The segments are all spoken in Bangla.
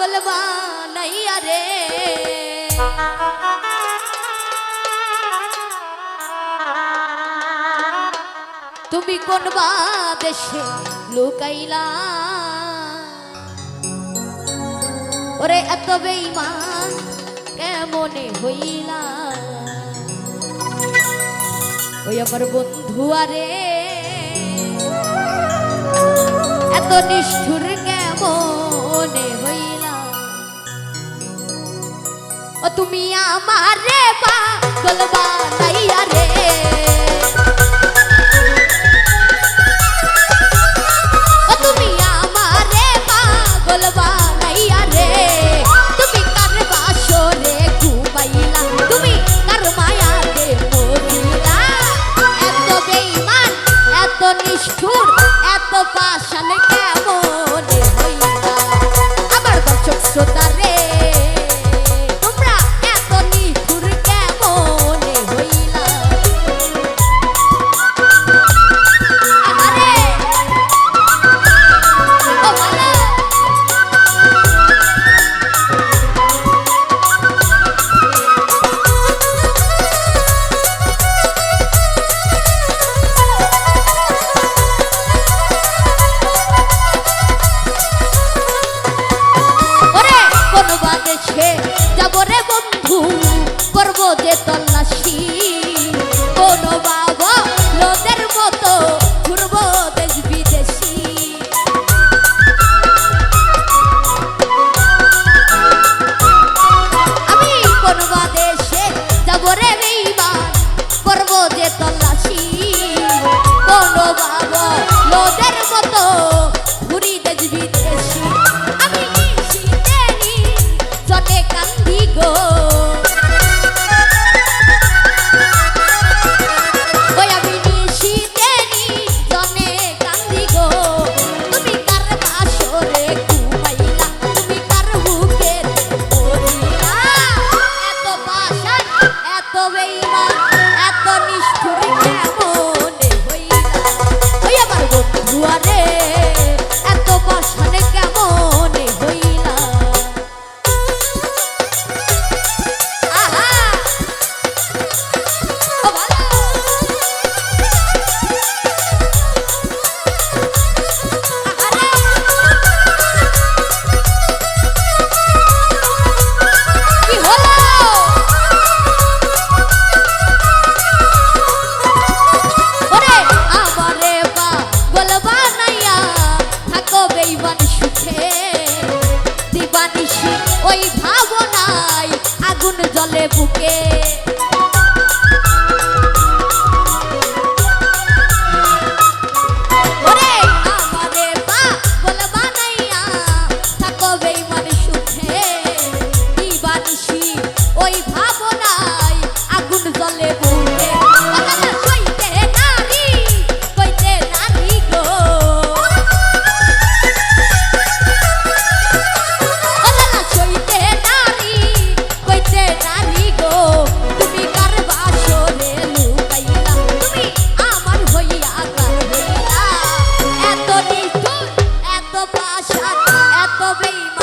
পাগল বানাইয়া রে। তুমি কোন বা দেশে লুকাইলা? ওরে এত বেইমান কেমনে হইলা? ওই আমার বন্ধু আরে, এত নিষ্ঠুর কেমনে হইলা? ও তুমি আমার রে বা গলবা বানাইয়া রে। বুকে। আশা এত বেইমান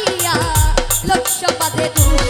আসিয়া লক্ষ্য বাধে তুমি